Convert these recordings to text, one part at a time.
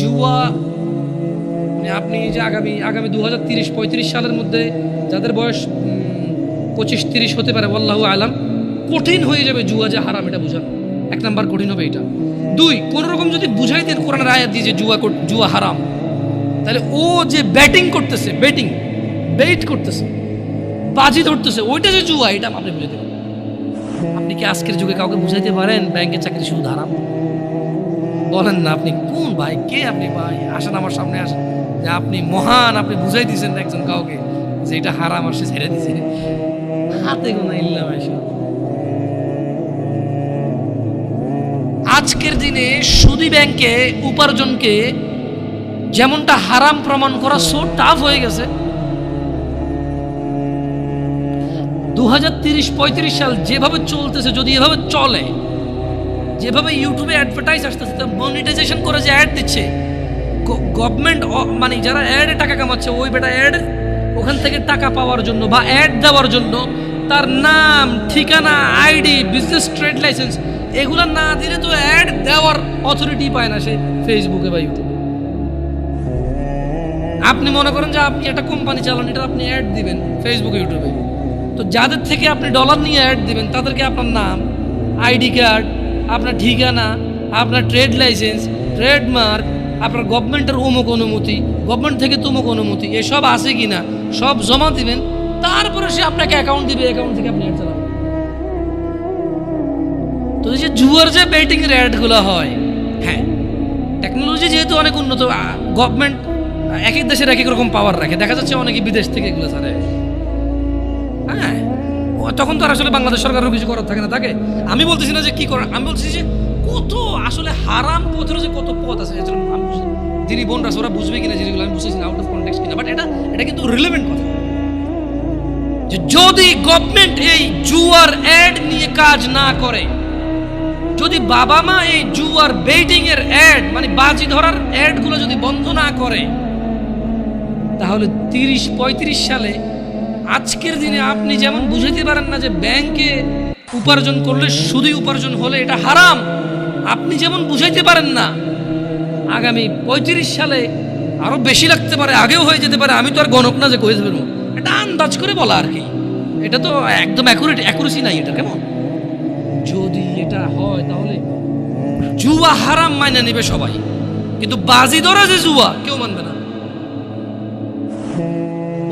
জুয়া। মানে আপনি যে আগামী আগামী দু হাজার তিরিশ, পঁয়ত্রিশ সালের মধ্যে যাদের বয়স পঁচিশ, তিরিশ হতে পারে আল্লাহ আলাম, কঠিন হয়ে যাবে জুয়া যে হারাম, এটা বুঝানো এক নাম্বার কঠিন হবে এটা। দুই, কোন রকম যদি বুঝাই দেন কোরআনের আয়াত দিয়ে যে জুয়া জুয়া হারাম, তাহলে ও যে ব্যাটিং করতেছে, ব্যাটিং বেট করতেছে, বাজি ধরতেছে, ওইটা যে জুয়া, এটা আপনি বুঝে দেবেন আপনি কি আজকের যুগে কাউকে বুঝাইতে পারেন ব্যাংকের চাকরি শুধু হারাম? বলেন না, আপনি কোন ভাই? কে আপনি? ভাই, আসেন আমার সামনে, আসেন। যে আপনি মহান, আপনি বুঝাই দিয়েছেন একজন কাউকে যে এটা হারাম, আর সে ছেড়ে দিছে হাতে গোনা ইল্লাম এসব আজকের দিনে সুদি ব্যাংকে উপার্জনকে যেমনটা হারাম প্রমাণ করা সো টাফ হয়ে গেছে। দু হাজার তিরিশ পঁয়ত্রিশ সাল যেভাবে চলতেছে, যদি এভাবে চলে যেভাবে ইউটিউবে অ্যাডভার্টাইজ আসতেছে মনিটাইজেশন করে যে অ্যাড দিচ্ছে গভর্নমেন্ট মানে যারা অ্যাডে টাকা কামাচ্ছে, ওই বেটা অ্যাড ওখান থেকে টাকা পাওয়ার জন্য বা অ্যাড দেওয়ার জন্য তার নাম, ঠিকানা আইডি বিজনেস ট্রেড লাইসেন্স এগুলো না দিলে তো অ্যাড দেওয়ার অথরিটি পায় না সে ফেসবুকে বা ইউটিউবে আপনি মনে করেন যে আপনি একটা কোম্পানি চালান, এটা আপনি অ্যাড দিবেন ফেসবুকে ইউটিউবে তো যাদের থেকে আপনি ডলার নিয়ে অ্যাড দিবেন, তাদেরকে আপনার নাম আইডি কার্ড আপনার ঠিকানা, আপনার ট্রেড লাইসেন্স ট্রেডমার্ক আপনার গভর্নমেন্টের অমুক অনুমতি গভর্নমেন্ট থেকে তুমুক অনুমতি, এসব আছে কি না সব জমা দিবেন, তারপরে সে আপনাকে অ্যাকাউন্ট দিবে অ্যাকাউন্ট থেকে আপনি চালাবেন তো যে জুয়ার যে বেটিং এর অ্যাডগুলো হয় হ্যাঁ টেকনোলজি যেহেতু অনেক উন্নত গভর্নমেন্ট এক এক দেশের এক এক রকম পাওয়ার রাখে, দেখা যাচ্ছে অনেকে বিদেশ থেকে এগুলো ছাড়ে। তখন তো আসলে বাংলাদেশ সরকারের কিছু করার থাকে না, থাকে? আমি বলতেছি না যে কি করার, আমি বলছি যে কত আসলে হারাম পথের যে কত পথ আছে আমি বুঝি যিনি বোনরা ওরা বুঝবে কিনা জিনিসগুলো, আমি বুঝতেছি না আউট অফ কন্টেক্স কিনা বাট এটা এটা কিন্তু রিলেভেন্ট কথা। যে যদি গভর্নমেন্ট এই জুয়ার অ্যাড নিয়ে কাজ না করে, যদি বাবা মা এই জুয়ার বেটিং এর অ্যাড মানে বাজি ধরার অ্যাডগুলো যদি বন্ধ না করে, তাহলে তিরিশ পঁয়ত্রিশ সালে আজকের দিনে আপনি যেমন বুঝাইতে পারেন না যে ব্যাংকে উপার্জন করলে শুধুই উপার্জন হলে এটা হারাম, আপনি যেমন বুঝাইতে পারেন না, আগামী পঁয়ত্রিশ সালে আরও বেশি লাগতে পারে, আগেও হয়ে যেতে পারে, আমি তো আর গণক না যে কয়ে দেবেন এটা আন্দাজ করে বলা আর কি। এটা তো একদম অ্যাকুরেট অ্যাকুরেসি নাই এটা কেমন? যদি এটা হয় তাহলে জুয়া হারাম মাইনে নেবে সবাই। কিন্তু বাজি ধরা যে জুয়া, কেউ মানবে না।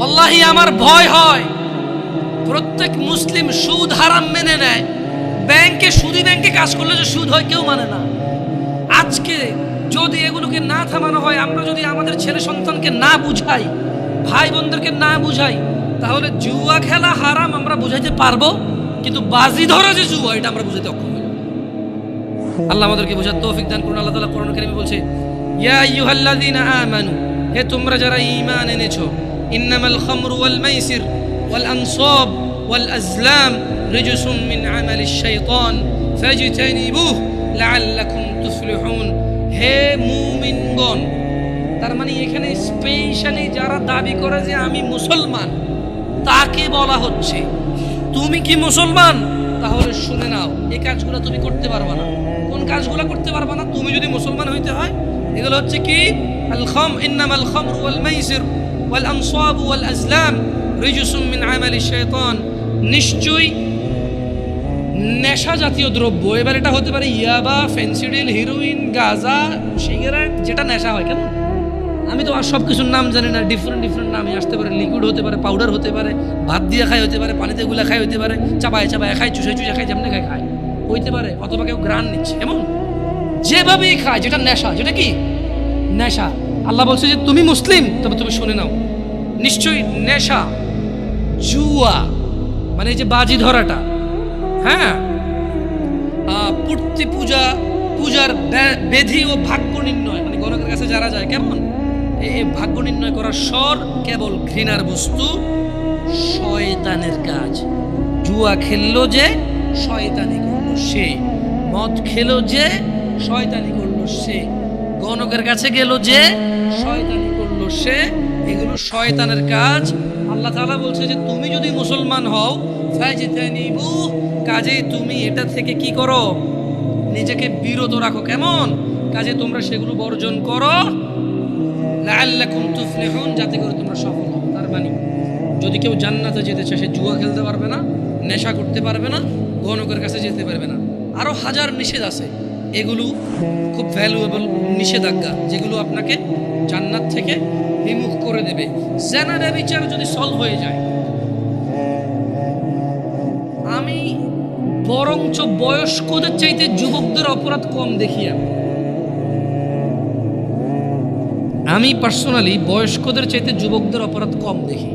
ওয়াল্লাহি, আমার ভয় হয়। প্রত্যেক মুসলিম সুদ হারাম মেনে নেয়। ব্যাংকে, সুদি ব্যাংকে কাজ করলে যে সুদ হয়, কেউ মানে না। আজকে যদি এগুলোকে না থামানো হয়, আমরা যদি আমাদের ছেলে সন্তানকে না বুঝাই, ভাই বোনদেরকে না বুঝাই, তাহলে জুয়া খেলা হারাম আমরা বুঝাইতে পারব, কিন্তু বাজি ধরা যে জুয়া, এটা আমরা বুঝাইতে অক্ষম আল্লাহ আমাদেরকে বোঝার তৌফিক দান করুন। আল্লাহ তাআলা কোরআন কারীমে বলছে, ইয়া আইয়ুহাল্লাযীনা আমানু হে তোমরা যারা ঈমান এনেছো মাইসির ওয়াল আনসাব ওয়াল আজলাম রিজসুম মিন আমালিশ শাইতান ফাজতানিবুহ লাআল্লাকুম তুফলিহুন। হে মুমিনগণ, তার মানে এখানে স্পেশালি যারা দাবি করে যে আমি মুসলমান, তাকে বলা হচ্ছে। তুমি কি মুসলমান? তাহলে শুনে নাও, এই কাজগুলো তুমি করতে পারবা না। কোন কাজগুলো করতে পারবা না? তুমি যদি মুসলমান হইতে হয়, এগুলো হচ্ছে কি? আল খাম, ইন্নামাল খামর ওয়াল মাইসির ওয়াল আনসাব ওয়াল আজলাম রিজসুম মিন আমালি শাইতান নিশ্চয়ই নেশা জাতীয় দ্রব্য, এবার এটা হতে পারে ইয়াবা, ফেন্সিডিল, হিরোইন, গাঁজা, সিগারেট, যেটা নেশা হয় কেন আমি তো আর সব কিছুর নাম জানি না ডিফারেন্ট ডিফারেন্ট নামে আসতে পারে লিকুইড হতে পারে পাউডার হতে পারে, ভাত দিয়ে খাই হতে পারে, পানিতে গুলা খাই হতে পারে, চাপায় চাপায় খায় চুষে চুষে খায়, যেমনি খায় খায়। হইতে পারে, অথবা কেউ গ্রান নিচ্ছে এমন যেভাবেই খায়, যেটা নেশা, যেটা কি? নেশা। আল্লাহ বলছে যে, তুমি মুসলিম, তবে তুমি শুনে নাও। নিশ্চয়ই নেশা, জুয়া মানে এই যে বাজি ধরাটা হ্যাঁ? পূর্তি পূজা, পূজার বেধি ও ভাগ্য নির্ণয় মানে গণকের কাছে যারা যায়, কেমন? এই ভাগ্য নির্ণয় করার স্বর কেবল ঘৃণার বস্তু, শয়তানের কাজ। জুয়া খেললো যে, শয়তানি করল সে। মদ খেলো যে, শয়তানি করল সে। গণকের কাছে গেল যে, শয়তানি করল সে। এগুলো শয়তানের কাজ। আল্লাহ তাআলা বলছে যে, তুমি যদি মুসলমান হও ফাইজিতানিবু কাজেই তুমি এটা থেকে কি করো? নিজেকে বিরত রাখো। কেমন? কাজে তোমরা সেগুলো বর্জন করো। যাতে করে তোমরা সফল হও। তার মানে যদি কেউ জান্নাতে যেতে চায়, সে জুয়া খেলতে পারবে না, নেশা করতে পারবে না গণকের কাছে যেতে পারবে না। আরও হাজার নিষেধ আছে। এগুলো খুব ভ্যালুয়েবল নিষেধাজ্ঞা, যেগুলো আপনাকে জান্নাত থেকে বিমুখ করে দেবে। জেনারে বিচার যদি সলভ হয়ে যায়, আমি বরঞ্চ বয়স্কদের চাইতে যুবকদের অপরাধ কম দেখি আমি। আমি পার্সোনালি বয়স্কদের চাইতে যুবকদের অপরাধ কম দেখি।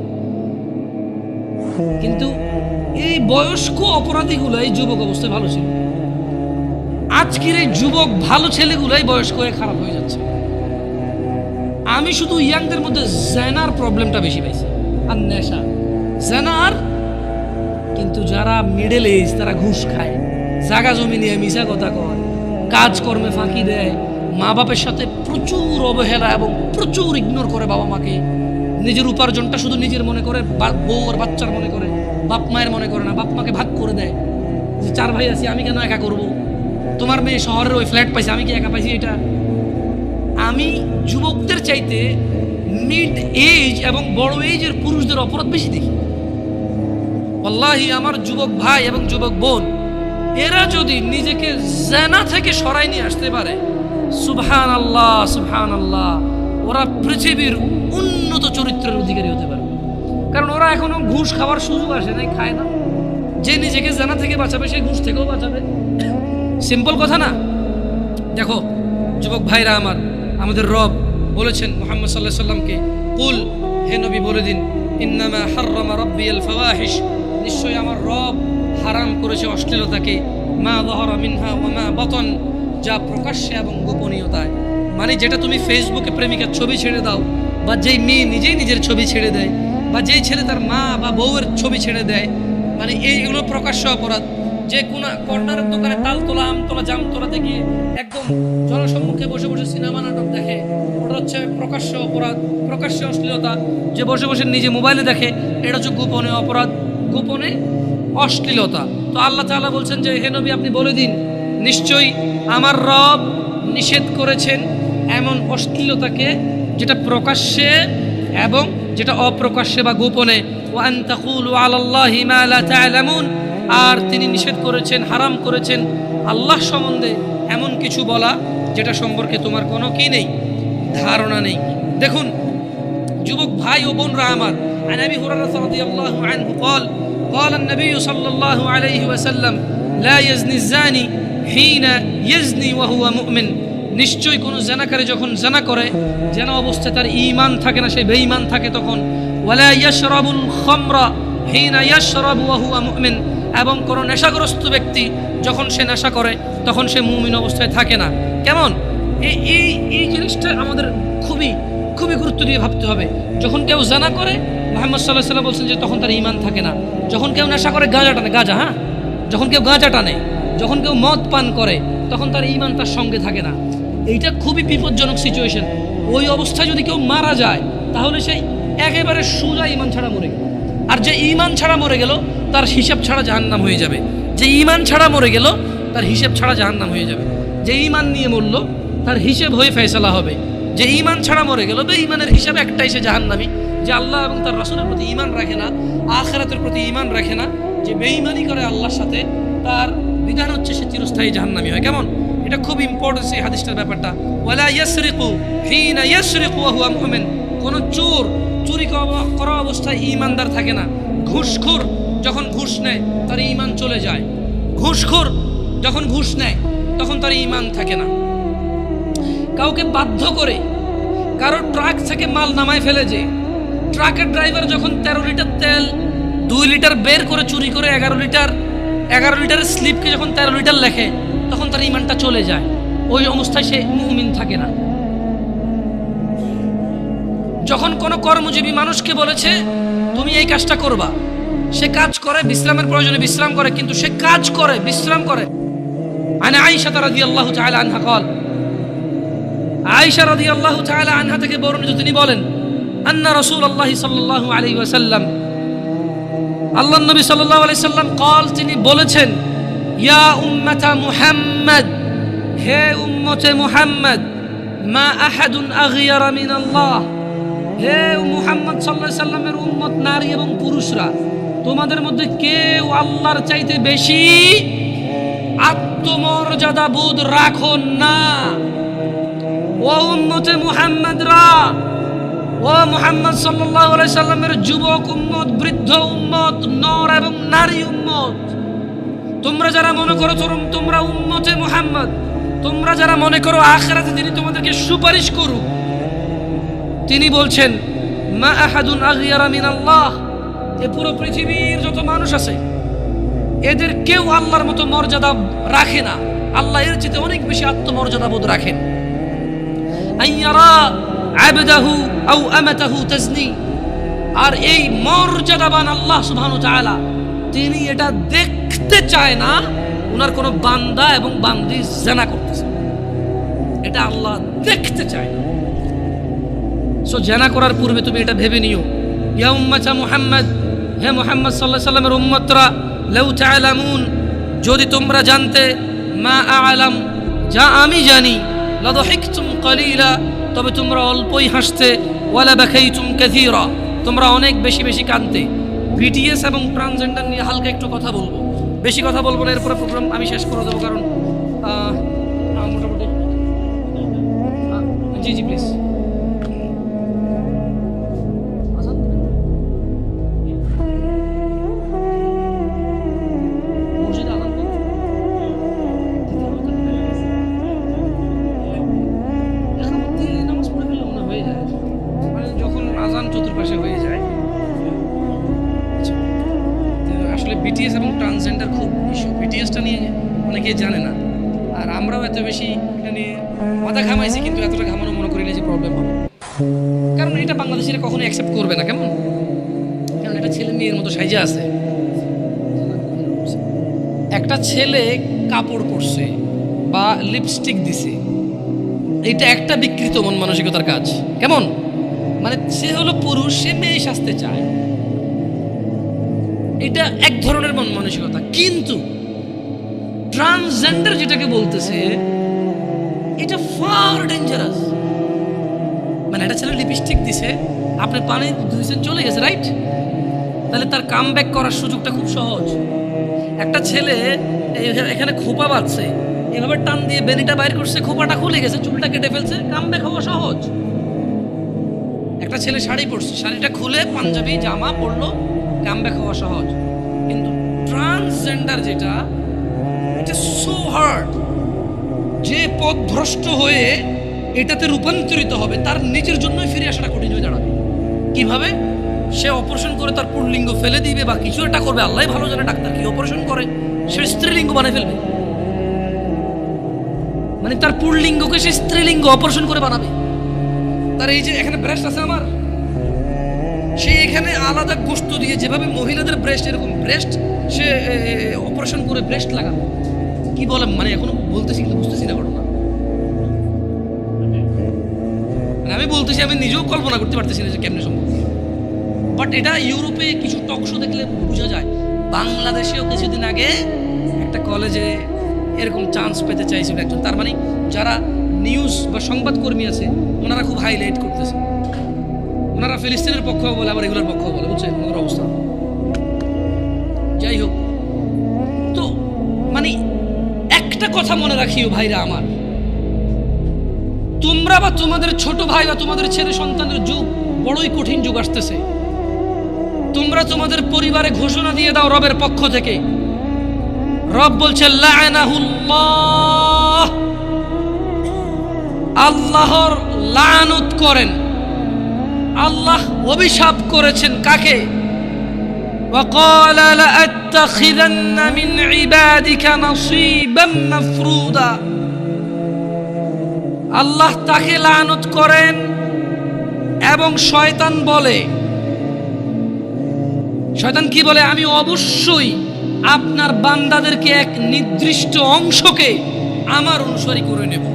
কিন্তু এই বয়স্ক অপরাধীগুলো, এই যুবক অবস্থায় ভালো ছিল। আজকের এই যুবক ভালো ছেলেগুলাই বয়স্ক হয়ে খারাপ হয়ে যাচ্ছে। আমি শুধু ইয়াংদের মধ্যে জেনার প্রবলেমটা বেশি পাইছি, আর নেশা। জেনার, কিন্তু যারা মিডল এজ তারা ঘুষ খায়। জাগা জমি নিয়ে মিশা কথা কয়, কাজকর্মে ফাঁকি দেয় মা বাপের সাথে প্রচুর অবহেলা এবং প্রচুর ইগনোর করে বাবা মাকে নিজের উপার্জনটা শুধু নিজের মনে করে, বা- বউ আর বাচ্চার মনে করে বাপ মায়ের মনে করে না বাপ মাকে ভাগ করে দেয়। যে, চার ভাই আছি, আমি কেন একা করব? তোমার মেয়ে শহরের ওই ফ্ল্যাট পাইছে, আমি কি একা পাইছি এটা? আমি যুবকদের চাইতে মিড এজ এবং বড় এজের পুরুষদের অপরাধ বেশি দেখি। আল্লাহি আমার যুবক ভাই এবং যুবক বোন, এরা যদি নিজেকে জেনা থেকে সরাই নিয়ে আসতে পারে সুবহান আল্লাহ সুবহান আল্লাহ ওরা পৃথিবীর উন্নত চরিত্রের অধিকারী হতে পারবে। কারণ ওরা এখনও ঘুষ খাওয়ার সুযোগ আসে নাই, খায় না। যে নিজেকে জানা থেকে বাঁচাবে, সে ঘুষ থেকেও বাঁচাবে। সিম্পল কথা না? দেখো, যুবক ভাইরা আমার, আমাদের রব বলেছেন মোহাম্মদ সাল্লাহ সাল্লামকে, কুল, হে নবী, বলে দিন, ইন্নামা হাররামা রব্বি আল ফাওয়াহিশ। নিশ্চয়ই আমার রব হারাম করেছে অশ্লীলতাকে। মা দহরা মিনহা ওয়া মা বতন, যা প্রকাশ্যে এবং গোপনীয়তায়। মানে যেটা তুমি ফেসবুকে প্রেমিকার ছবি ছেড়ে দাও, বা যেই মেয়ে নিজেই নিজের ছবি ছেড়ে দেয়, বা যেই ছেলে তার মা বা বউয়ের ছবি ছেড়ে দেয় মানে এইগুলো প্রকাশ্য অপরাধ। যে কোনো কর্নারের দোকানে তালতলা আমতলা জামতলাতে গিয়ে একদম জনসম্মুখে বসে বসে সিনেমা নাটক দেখে। ওটা হচ্ছে প্রকাশ্য অপরাধ, প্রকাশ্য অশ্লীলতা। যে বসে বসে নিজে মোবাইলে দেখে, এটা হচ্ছে গোপনে অপরাধ, গোপনে অশ্লীলতা। তো আল্লাহ তাআলা বলছেন যে, হে নবী, আপনি বলে দিন, নিশ্চয়ই আমার রব নিষেধ করেছেন এমন অশ্লীলতাকে যেটা প্রকাশ্যে এবং যেটা অপ্রকাশ্যে বা গোপনে। ওয়ান তাকুলু আলাল্লাহি মা লা তা'লামুন আর তিনি নিষেধ করেছেন হারাম করেছেন আল্লাহ সম্বন্ধে এমন কিছু বলা যেটা সম্পর্কে তোমার কোনো কি নেই ধারণা নেই দেখুন যুবক ভাই ও বোনরা আমার عن ابي هريره رضي الله عنه قال قال النبي صلى الله عليه وسلم لا يزني الزاني حين يزني وهو مؤمن নিশ্চয়ই কোনো জেনাকারী যখন জেনা করে জেনা অবস্থায় তার ঈমান থাকে না সে বেঈমান থাকে তখন ওয়ালা ইয়াশরাবুল খামরা হিনা ইয়াশরাবু ওয়া হুয়া মুমিন এবং কোনো নেশাগ্রস্ত ব্যক্তি যখন সে নেশা করে, তখন সে মুমিন অবস্থায় থাকে না। কেমন? এই এই এই জিনিসটা আমাদের খুবই খুবই গুরুত্ব দিয়ে ভাবতে হবে। যখন কেউ জানা করে, মোহাম্মদ সাল্লাহ সাল্লাম বলছেন যে তখন তার ইমান থাকে না। যখন কেউ নেশা করে, গাঁজা টানে, গাঁজা হ্যাঁ? যখন কেউ গাঁজা টানে, যখন কেউ মদ পান করে, তখন তার ইমান তার সঙ্গে থাকে না। এইটা খুবই বিপজ্জনক সিচুয়েশন ওই অবস্থায় যদি কেউ মারা যায়, তাহলে সেই একেবারে সোজা ইমান ছাড়া মরে গেল। আর যে ইমান ছাড়া মরে গেল তার হিসাব ছাড়া জাহান্নাম হয়ে যাবে। যে ইমান ছাড়া মরে গেল, তার হিসাব ছাড়া জাহান্নাম হয়ে যাবে। যে ইমান নিয়ে মরল, তার হিসেব হয়ে ফেসলা হবে। যে ইমান ছাড়া মরে গেল বে ইমানের হিসাব একটাই সে জাহান্নামি। যে আল্লাহ এবং তার রাসুলের প্রতি ইমান রাখে না, আখেরাতের প্রতি ইমান রাখে না, যে বেঈমানি করে আল্লাহর সাথে, তার বিধান হচ্ছে সে চিরস্থায়ী জাহান্নামি হয়। কেমন? এটা খুব ইম্পর্টেন্ট এই হাদিসটার ব্যাপারটা। ওয়ালা ইয়াসরিকু হিনা ইয়াসরিকু ওয়া হুয়া মুমিন। কোন চোর চুরি করা অবস্থায় ইমানদার থাকে না। ঘুষখোর যখন ঘুষ নেয়, তার ইমান চলে যায়। ঘুষখোর যখন ঘুষ নেয়, তখন তার ইমান থাকে না। কাউকে বাধ্য করে কারও ট্রাক থেকে মাল নামায় ফেলে যে, ট্রাকের ড্রাইভার যখন তেরো লিটার তেল, দুই লিটার বের করে চুরি করে এগারো লিটার, এগারো লিটারের স্লিপকে যখন তেরো লিটার লেখে, তখন তার ইমানটা চলে যায়। ওই অবস্থায় সে মুমিন থাকে না। যখন কোনো কর্মজীবী মানুষকে বলেছে, তুমি এই কাজটা করবা। সে কাজ করে, বিশ্রামের প্রয়োজনে বিশ্রাম করে, কিন্তু সে কাজ করে, বিশ্রাম করে। আনে আইসা তারা দিয়ে আল্লাহ চাহলে আনহা কল। আয়েশা আল্লাহ তাআলা আনহা থেকে বর্ণিত তিনি বলেন, আন্না রাসূলুল্লাহ সাল্লাল্লাহু আলাইহি ওয়াসাল্লাম। আল্লাহ নবী সাল্লাল্লাহু আলাইহি সাল্লাম কল, তিনি বলেছেন, ইয়া উম্মাতা মুহাম্মদ, হে উম্মতে মুহাম্মদ, মা আহাদুন আগিয়ারা মিন আল্লাহ হে মুহাম্মদ সাল্লাল্লাহু সাল্লামের উম্মত নারী এবং পুরুষরা তোমাদের মধ্যে কেউ আল্লাহর চাইতে বেশি আত্মমর্যাদা বোধ রাখো না। ও উম্মতে মুহাম্মদরা, ও মুহাম্মদ সাল্লাল্লাহু আলাইহি সাল্লামের যুবক উম্মত, বৃদ্ধ উম্মত, নর এবং নারী উম্মত। তোমরা যারা মনে করো তোরম- তোমরা উম্মতে মুহাম্মদ। তোমরা যারা মনে করো আখেরাতে তিনি তোমাদেরকে সুপারিশ করুক। তিনি বলছেন, মা আহাদুন আগিয়ারা মিন আল্লাহ এ পুরো পৃথিবীর যত মানুষ আছে, এদের কেউ আল্লাহর মতো মর্যাদা রাখে না। আল্লাহ এর চেয়ে অনেক বেশি আত্মমর্যাদা বোধ রাখেন। আর এই মর্যাদাবান আল্লাহ সুবহানাহু তাআলা, তিনি এটা দেখতে চায় না ওনার কোনো বান্দা এবং বান্দি জেনা করতেছে। এটা আল্লাহ দেখতে চায় না। সো জেনা করার পূর্বে তুমি এটা ভেবে নিও। ইয়া উম্মাতা মুহাম্মদ হে মুহাম্মদ আলাইহি সাল্লামের উম্মতরা, লাউ তাআলামুন, যদি তোমরা জানতে, মা আলাম, যা আমি জানি, লাদহিকতুম কালিলা, তবে তোমরা অল্পই হাসতে, ওয়ালা বাকাইতুম কাসীরা, তোমরা অনেক বেশি বেশি কাঁদতে। বিটিএস এবং ট্রান্সজেন্ডার নিয়ে হালকা একটু কথা বলব। বেশি কথা বলব না, এরপরে প্রোগ্রাম আমি শেষ করে দেবো, কারণ মোটামুটি জি জি প্লিজ এটা কখনো অ্যাকসেপ্ট করবে না, কেমন? কারণ এটা ছেলে মেয়ের মতো সাইজে আছে। একটা ছেলে কাপড় পরছে বা লিপস্টিক দিছে, এটা একটা বিকৃত মন মানসিকতার কাজ। কেমন? মানে সে হলো পুরুষ, সে মেয়ে সাজতে চায়। এটা এক ধরনের মন মানসিকতা। কিন্তু ট্রান্সজেন্ডার যেটাকে বলতেছে, এটা ফার ডেঞ্জারাস মানে একটা ছেলে লিপস্টিক দিছে আপনি পানি ধুইছেন চলে গেছে রাইট তাহলে তার কাম ব্যাক করার সুযোগটা খুব সহজ। একটা ছেলে এখানে খোপা বাঁধছে, এভাবে টান দিয়ে বেনিটা বাইর করছে, খোপাটা খুলে গেছে, চুলটা কেটে ফেলছে কাম ব্যাক হওয়া সহজ। একটা ছেলে শাড়ি পরছে, শাড়িটা খুলে পাঞ্জাবি, জামা পরলো কাম ব্যাক হওয়া সহজ। কিন্তু ট্রান্সজেন্ডার যেটা এটা সো হার্ড যে পথ ভ্রষ্ট হয়ে এটাতে রূপান্তরিত হবে, তার নিজের জন্যই ফিরে আসাটা কঠিন হয়ে দাঁড়াবে। কীভাবে? সে অপারেশন করে তার পুল্লিঙ্গ ফেলে দিবে বা কিছু একটা করবে আল্লাহ ভালো জানে, ডাক্তার কি অপারেশন করে? সে স্ত্রীলিঙ্গ বানিয়ে ফেলবে। মানে তার পুল্লিঙ্গকে সে স্ত্রীলিঙ্গ অপারেশন করে বানাবে। তার এই যে এখানে ব্রেস্ট আছে আমার, সে এখানে আলাদা গোস্ত দিয়ে যেভাবে মহিলাদের ব্রেস্ট এরকম ব্রেস্ট সে অপারেশন করে ব্রেস্ট লাগাবে। কি বলে মানে এখনও বলতেছি কিন্তু বুঝতেছি না ঘটনা। মানে আমি বলতেছি, আমি নিজেও কল্পনা করতে পারতেছি না যে কেমনে সম্ভব। বাট এটা ইউরোপে কিছু টকশো দেখলে বোঝা যায়। বাংলাদেশেও কিছুদিন আগে একটা কলেজে এরকম চান্স পেতে চাইছিল একজন। তার মানে যারা নিউজ বা সংবাদকর্মী আছে, ওনারা খুব হাইলাইট করতেছে। ওনারা ফিলিস্তিনের পক্ষ বলে, আবার এগুলোর পক্ষ বলে। বুঝছে ওনার অবস্থা। যাই হোক। তো মানে একটা কথা মনে রাখিও ভাইরা আমার। তোমরা বা তোমাদের ছোট ভাই বা তোমাদের ছেলে সন্তানের যুগ বড়ই কঠিন যুগ আসতেছে তোমরা তোমাদের পরিবারে ঘোষণা দিয়ে দাও রবের পক্ষ থেকে রব বলছে লাআনাহুল্লাহ আল্লাহর লানত করেন আল্লাহ অভিশাপ করেছেন কাকে وقال لأتخذن من عبادك نصيبا مفروضا আল্লাহ তাকে লানত করেন এবং শয়তান বলে। শয়তান কি বলে? আমি অবশ্যই আপনার বান্দাদেরকে এক নির্দিষ্ট অংশকে আমার অনুসারী করে নেব।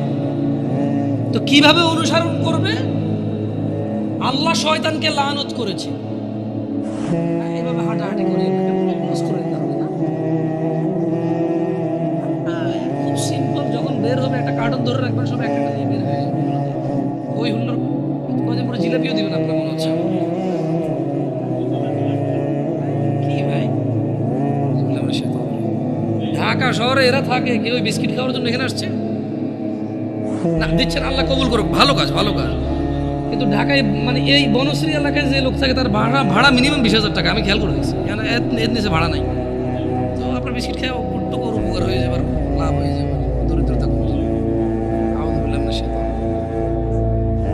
তো কীভাবে অনুসরণ করবে? আল্লাহ শয়তানকে লানত করেছে। এভাবে হাঁটাহাঁটি করে? হ্যাঁ, খুব সিম্পল যখন বের হবে একটা বাটন ধরে রাখবেন ঢাকা শহরে এরা থাকে, কেউ বিস্কিট খাওয়ার জন্য এখানে আসছে? না, দিচ্ছেন, আল্লাহ কবুল করুক, ভালো কাজ ভালো কাজ। কিন্তু ঢাকায় মানে এই বনশ্রী এলাকায় যে লোক থাকে, তার ভাড়া ভাড়া মিনিমাম বিশ হাজার টাকা, আমি খেয়াল করে দিচ্ছি কেন এর নিচে ভাড়া নাই। তো আপনার বিস্কিট খেয়ে একটু উপকার হয়ে যাবার লাভ হয়ে যাবে, দরিদ্রতা কমে যাবে।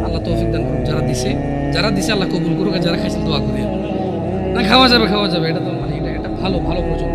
আল্লাহ তৌফিক দান করুক, যারা দিছে যারা দিছে, আল্লাহ কবুল করুক যারা খাইছেন, দোয়া করি। না, খাওয়া যাবে খাওয়া যাবে, এটা তো মানে এটা এটা ভালো ভালো প্রচণ্ড।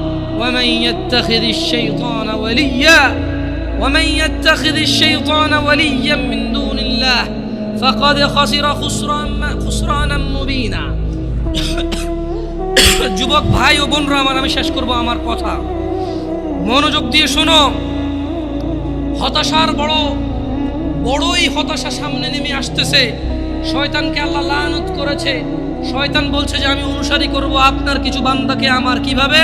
ومن يتخذ الشيطان وليا ومن يتخذ الشيطان وليا من دون الله فقد خسر خسرانا خسرانا مبينا যুবক ভাই ও বোনরা আমার আমি শেষ করব আমার কথা মনোযোগ দিয়ে শোনো হতাশার বড় বড়ই হতাশা সামনে নেমে আসতেছে শয়তানকে আল্লাহ লানত করেছে শয়তান বলছে যে আমি অনুসারী করব আপনার কিছু বান্দাকে আমার কিভাবে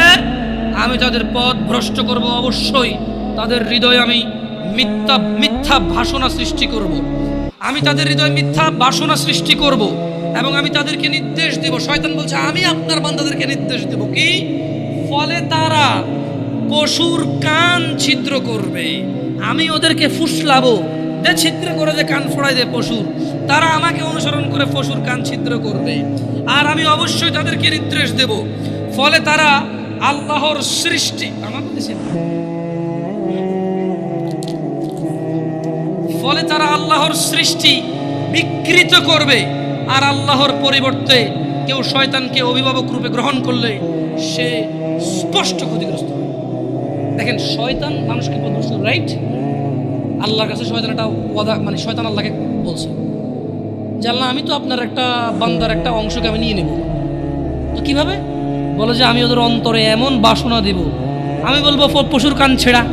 আমি তাদের পথ ভ্রষ্ট করব অবশ্যই তাদের হৃদয়ে আমি মিথ্যা মিথ্যা ভাষণা সৃষ্টি করব। আমি তাদের হৃদয়ে মিথ্যা বাসনা সৃষ্টি করব। এবং আমি তাদেরকে নির্দেশ দেব। শয়তান বলছে, আমি আপনার বান্দাদেরকে নির্দেশ দেব কি? ফলে তারা পশুর কান ছিদ্র করবে। আমি ওদেরকে ফুসলাবো যে ছিদ্র করে যে কান ফোড়াই দেয় পশুর। তারা আমাকে অনুসরণ করে পশুর কান ছিদ্র করবে। আর আমি অবশ্যই তাদেরকে নির্দেশ দেব। ফলে তারা আল্লাহর সৃষ্টি। দিছেন? ফলে তারা আল্লাহর সৃষ্টি বিকৃত করবে আর আল্লাহর পরিবর্তে কেউ শয়তানকে অভিভাবক রূপে গ্রহণ করলে সে স্পষ্ট ক্ষতিগ্রস্ত। দেখেন, শয়তান মানুষকে প্রদর্শন রাইট আল্লাহর কাছে শয়তান একটা ওয়াদা মানে শয়তান আল্লাহকে বলছে। যে আমি তো আপনার একটা বান্দার একটা অংশকে আমি নিয়ে নেব। তো কীভাবে? বলে যে, আমি ওদের অন্তরে এমন বাসনা দেব। আমি বলব পশুর কান ছেঁড়া,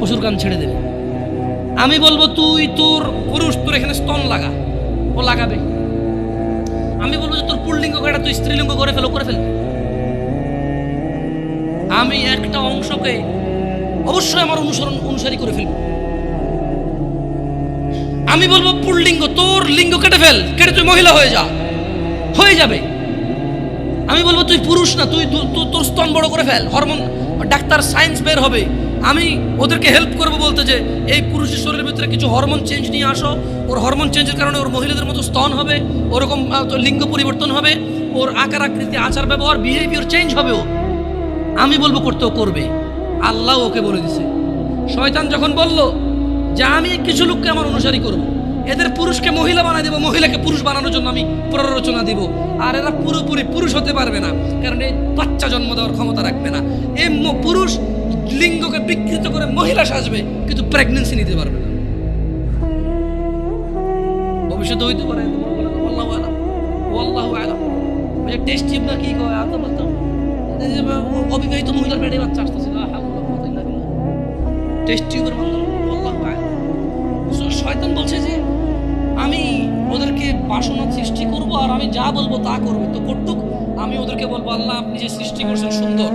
পশুর কান ছেড়ে দেবে। আমি বলব, তুই তোর পুরুষ, তোর এখানে স্তন লাগা, ও লাগাবে। আমি বলব যে, তোর পুল্লিঙ্গ করে তুই স্ত্রীলিঙ্গ করে ফেলো করে ফেলবে। আমি একটা অংশকে অবশ্যই আমার অনুসরণ অনুসারী করে ফেলব। আমি বলব, পুল্লিঙ্গ, তোর লিঙ্গ কেটে ফেল। কেটে তুই মহিলা হয়ে যা। হয়ে যাবে। আমি বলব তুই পুরুষ না, তুই তোর স্তন বড় করে ফেল। হরমোন, ডাক্তার সায়েন্স বের হবে। আমি ওদেরকে হেল্প করব বলতে যে, এই পুরুষের শরীরের ভিতরে কিছু হরমোন চেঞ্জ নিয়ে আসো। ওর হরমোন চেঞ্জের কারণে ওর মহিলাদের মতো স্তন হবে, ওরকম লিঙ্গ পরিবর্তন হবে, ওর আকার, আকৃতি, আচার, ব্যবহার বিহেভিয়ার চেঞ্জ হবে ও। আমি বলব করতেও করবে। আল্লাহ ওকে বলে দিছে। শয়তান যখন বলল যে, আমি কিছু লোককে আমার অনুসারী করব। এদের পুরুষকে মহিলা বানাই দেবো, মহিলাকে পুরুষ বানানোর জন্য আমি প্ররোচনা দিব। আর এরা পুরোপুরি পুরুষ হতে পারবে না, কারণ এই বাচ্চা জন্ম দেওয়ার ক্ষমতা রাখবে না। এই পুরুষ লিঙ্গকে বিকৃত করে মহিলা সাজবে, কিন্তু প্রেগনেন্সি নিতে পারবে না। ভবিষ্যতে হইতে পারে আল্লাহ কয়? আতো বলতো অবিবাহিত মহিলার বাচ্চা আসতেছে। লা হাওলা ওয়া কুওয়াতা ইল্লা বিল্লাহ। টেস্ট মাধ্যমে ওদেরকে বাসনা সৃষ্টি করব আর আমি যা বলব তা করবে। তো করতুক, আমি ওদেরকে বলব, আল্লাহ, আপনি যে সৃষ্টি করছেন সুন্দর,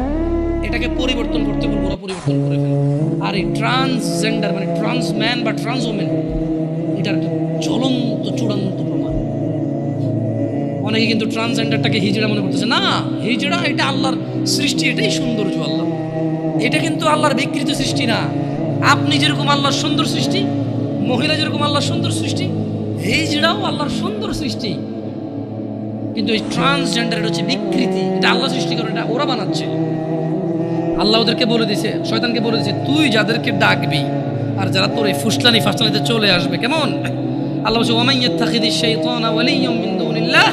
এটাকে পরিবর্তন করতে বলব, ওরা পরিবর্তন করে ফেলবে আর এই ট্রান্সজেন্ডার মানে ট্রান্স ম্যান বা ট্রান্স ওমেন এটার জ্বলন্ত, চূড়ান্ত প্রমাণ। অনেকে কিন্তু ট্রান্সজেন্ডারটাকে হিজড়া মনে করতেছে, না, হিজড়া এটা আল্লাহর সৃষ্টি, এটাই সৌন্দর্য আল্লাহ। এটা কিন্তু আল্লাহর বিকৃত সৃষ্টি না। আপনি যেরকম আল্লাহর সুন্দর সৃষ্টি, মহিলা যেরকম আল্লাহর সুন্দর সৃষ্টি হিজড়াও আল্লাহর সুন্দর সৃষ্টি। কিন্তু এই ট্রান্সজেন্ডার হচ্ছে বিকৃতি। এটা আল্লাহ সৃষ্টি করে, এটা ওরা বানাচ্ছে। আল্লাহ ওদেরকে বলে দিছে, শয়তানকে বলে দিছে, তুই যাদেরকে ডাকবি আর যারা তোর এই ফুসলানি ফাসলানিতে চলে আসবে, কেমন? আল্লাহ বলছে ওমান ইয়াত্তাখিদিশ শাইতানা ওয়ালিয়্যাম মিন দুনিল্লাহ,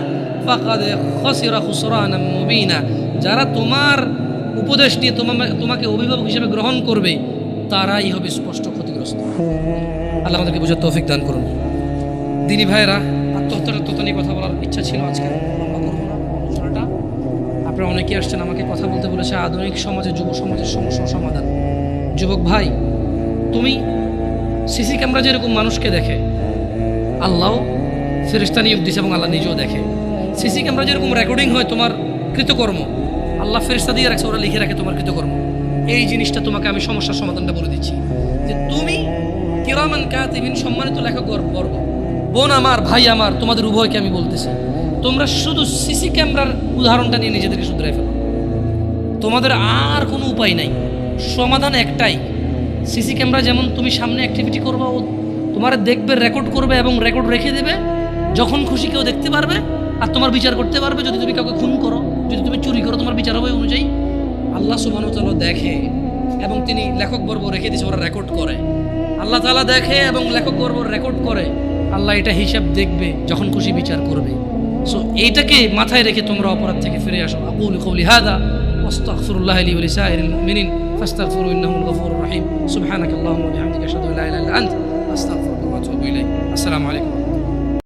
ফাকাদ খাসিরা খুসরানাম মুবিনা। যারা তোমার উপদেশ নিয়ে তোমাকে অভিভাবক হিসেবে গ্রহণ করবে, তারাই হবে স্পষ্ট ক্ষতিগ্রস্ত। আল্লাহ আমাদেরকে বোঝার তৌফিক দান করুন। দিনী ভাইয়েরা, আত্মহত্যার তত্ত্ব নিয়ে কথা বলার ইচ্ছা ছিল আজকে। লম্বা আপনারা অনেকেই আসছেন আমাকে কথা বলতে বলেছে, আধুনিক সমাজে, যুব সমাজের সমস্যার সমাধান। যুবক ভাই, তুমি সিসি ক্যামেরা যেরকম মানুষকে দেখে আল্লাহ ফেরিস্তা নিয়োগ দিছে এবং আল্লাহ নিজেও দেখে। সিসি ক্যামেরা যেরকম রেকর্ডিং হয় তোমার কৃতকর্ম, আল্লাহ ফেরিস্তা দিয়ে রাখছে, ওরা লিখে রাখে তোমার কৃতকর্ম। এই জিনিসটা তোমাকে আমি সমস্যার সমাধানটা বলে দিচ্ছি। যে তুমি কিরামান কাতিবিন সম্মানিত লেখক গর্ব বোন আমার, ভাই আমার, তোমাদের উভয়কে আমি বলতেছি, তোমরা শুধু সিসি ক্যামেরার উদাহরণটা নিয়ে নিজেদেরকে শুধরাই ফেলো। তোমাদের আর কোনো উপায় নাই। সমাধান একটাই, সিসি ক্যামেরা যেমন তুমি সামনে অ্যাক্টিভিটি করবা, ও তোমার দেখবে রেকর্ড করবে এবং রেকর্ড রেখে দেবে, যখন খুশি কেউ দেখতে পারবে আর তোমার বিচার করতে পারবে, যদি তুমি কাউকে খুন করো, যদি তুমি চুরি করো, তোমার বিচার হবে অনুযায়ী। আল্লাহ সুবাহ দেখে এবং তিনি লেখক বর্ব রেখে দিয়েছে, ওরা রেকর্ড করে। আল্লাহ তালা দেখে এবং লেখক বর্ব রেকর্ড করে। আল্লাহ এটা হিসাব দেখবে, যখন খুশি বিচার করবে। সো এইটাকে মাথায় রেখে তোমরা অপরাধ থেকে ফিরে আসো। আকুল কৌলি হাদা, ওয়াস্তাগফিরুল্লাহ লি ওয়া লিসাইরিল মুমিনিন, ফাস্তাগফিরু ইন্নাহু গফুরুর রহিম। সুবহানাকাল্লাহুম্মা ওয়া বিহামদিকা আশহাদু আল্লা ইলাহা ইল্লা আনত আস্তাগফিরুকা ওয়া আতুবু ইলাইক। আসসালামু আলাইকুম।